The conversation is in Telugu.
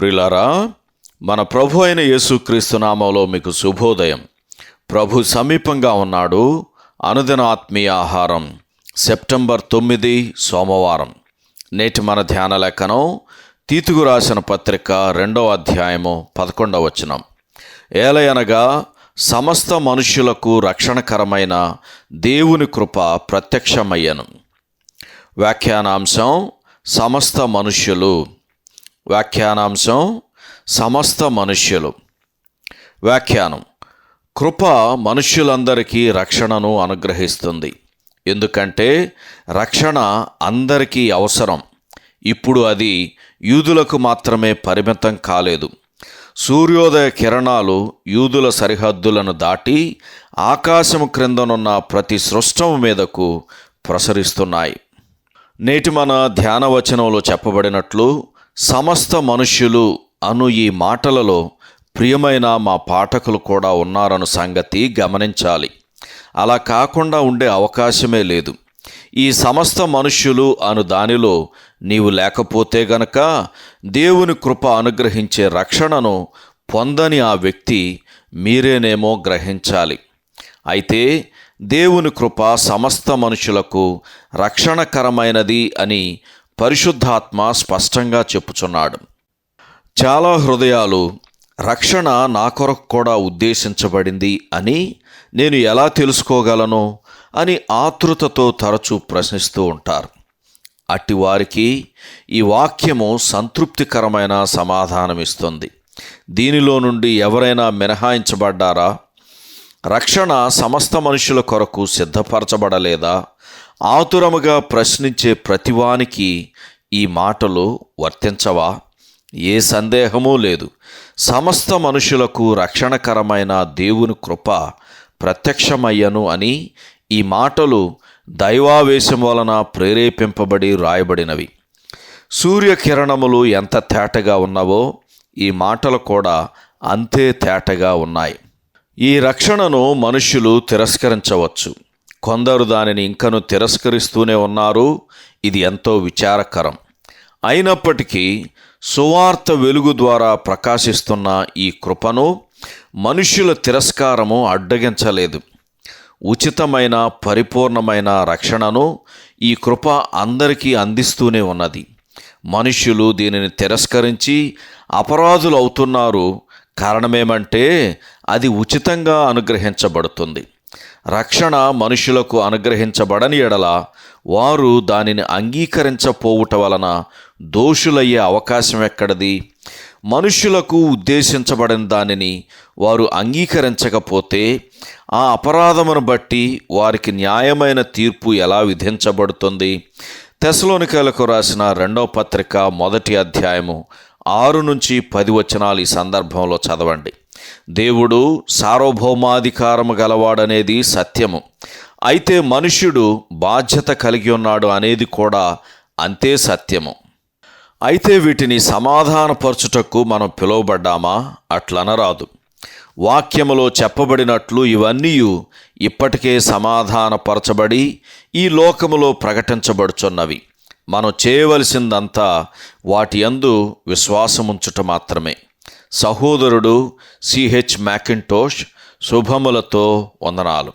ప్రిలారా మన ప్రభు అయిన యేసుక్రీస్తు నామంలో మీకు శుభోదయం. ప్రభు సమీపంగా ఉన్నాడు. అనుదిన ఆత్మీయ ఆహారం సెప్టెంబర్ తొమ్మిది సోమవారం. నేటి మన ధ్యాన లేఖనం తీతుకు రాసిన పత్రిక రెండవ అధ్యాయము పదకొండవ వచనం. ఏలయనగా సమస్త మనుష్యులకు రక్షణకరమైన దేవుని కృప ప్రత్యక్షమయ్యను. వ్యాఖ్యానాంశం సమస్త మనుష్యులు వ్యాఖ్యానాంశం సమస్త మనుష్యులు. వ్యాఖ్యానం. కృప మనుష్యులందరికీ రక్షణను అనుగ్రహిస్తుంది. ఎందుకంటే రక్షణ అందరికీ అవసరం. ఇప్పుడు అది యూదులకు మాత్రమే పరిమితం కాలేదు. సూర్యోదయ కిరణాలు యూదుల సరిహద్దులను దాటి ఆకాశం క్రిందనున్న ప్రతి సృష్టం మీదకు ప్రసరిస్తున్నాయి. నేటి మన ధ్యాన వచనంలో చెప్పబడినట్లు సమస్త మనుష్యులు అను ఈ మాటలలో ప్రియమైన మా పాఠకులు కూడా ఉన్నారన్న సంగతి గమనించాలి. అలా కాకుండా ఉండే అవకాశమే లేదు. ఈ సమస్త మనుష్యులు అను దానిలో నీవు లేకపోతే గనక దేవుని కృప అనుగ్రహించే రక్షణను పొందని ఆ వ్యక్తి మీరేనేమో గ్రహించాలి. అయితే దేవుని కృప సమస్త మనుషులకు రక్షణకరమైనది అని పరిశుద్ధాత్మ స్పష్టంగా చెప్పుచున్నాడు. చాలా హృదయాలు రక్షణ నా కొరకు కూడా ఉద్దేశించబడింది అని నేను ఎలా తెలుసుకోగలను అని ఆతృతతో తరచూ ప్రశ్నిస్తూ ఉంటారు. అట్టి వారికి ఈ వాక్యము సంతృప్తికరమైన సమాధానమిస్తుంది. దీనిలో నుండి ఎవరైనా మినహాయించబడ్డారా? రక్షణ సమస్త మనుషుల కొరకు సిద్ధపరచబడలేదా? ఆతురముగా ప్రశ్నించే ప్రతివానికి ఈ మాటలు వర్తించవా? ఏ సందేహమూ లేదు. సమస్త మనుషులకు రక్షణకరమైన దేవుని కృప ప్రత్యక్షమయ్యను అని ఈ మాటలు దైవావేశం వలన ప్రేరేపింపబడి రాయబడినవి. సూర్యకిరణములు ఎంత తేటగా ఉన్నవో ఈ మాటలు కూడా అంతే తేటగా ఉన్నాయి. ఈ రక్షణను మనుష్యులు తిరస్కరించవచ్చు. కొందరు దానిని ఇంకను తిరస్కరిస్తూనే ఉన్నారు. ఇది ఎంతో విచారకరం. అయినప్పటికీ సువార్త వెలుగు ద్వారా ప్రకాశిస్తున్న ఈ కృపను మనుష్యుల తిరస్కారము అడ్డగించలేదు. ఉచితమైన పరిపూర్ణమైన రక్షణను ఈ కృప అందరికీ అందిస్తూనే ఉన్నది. మనుష్యులు దీనిని తిరస్కరించి అపరాధులు అవుతున్నారు కారణమేమంటే అది ఉచితంగా అనుగ్రహించబడుతుంది. రక్షణ మనుషులకు అనుగ్రహించబడని ఎడల వారు దానిని అంగీకరించపోవుట వలన దోషులయ్యే అవకాశం ఎక్కడిది? మనుష్యులకు ఉద్దేశించబడిన దానిని వారు అంగీకరించకపోతే ఆ అపరాధమును బట్టి వారికి న్యాయమైన తీర్పు ఎలా విధించబడుతుంది? తెసలోనికలకు రాసిన రెండవ పత్రిక మొదటి అధ్యాయము ఆరు నుంచి పది వచనాలు ఈ సందర్భంలో చదవండి. దేవుడు సార్వభౌమాధికారము గలవాడనేది సత్యము. అయితే మనుష్యుడు బాధ్యత కలిగి ఉన్నాడు అనేది కూడా అంతే సత్యము. అయితే వీటిని సమాధానపరచుటకు మనం పిలువబడ్డామా? అట్లనరాదు. వాక్యములో చెప్పబడినట్లు ఇవన్నీ ఇప్పటికే సమాధానపరచబడి ఈ లోకములో ప్రకటించబడుచున్నవి. మనం చేయవలసిందంతా వాటి యందు విశ్వాసముంచుట మాత్రమే. సహోదరుడు సిహెచ్ మ్యాకింటోష్ శుభములతో వందనాలు.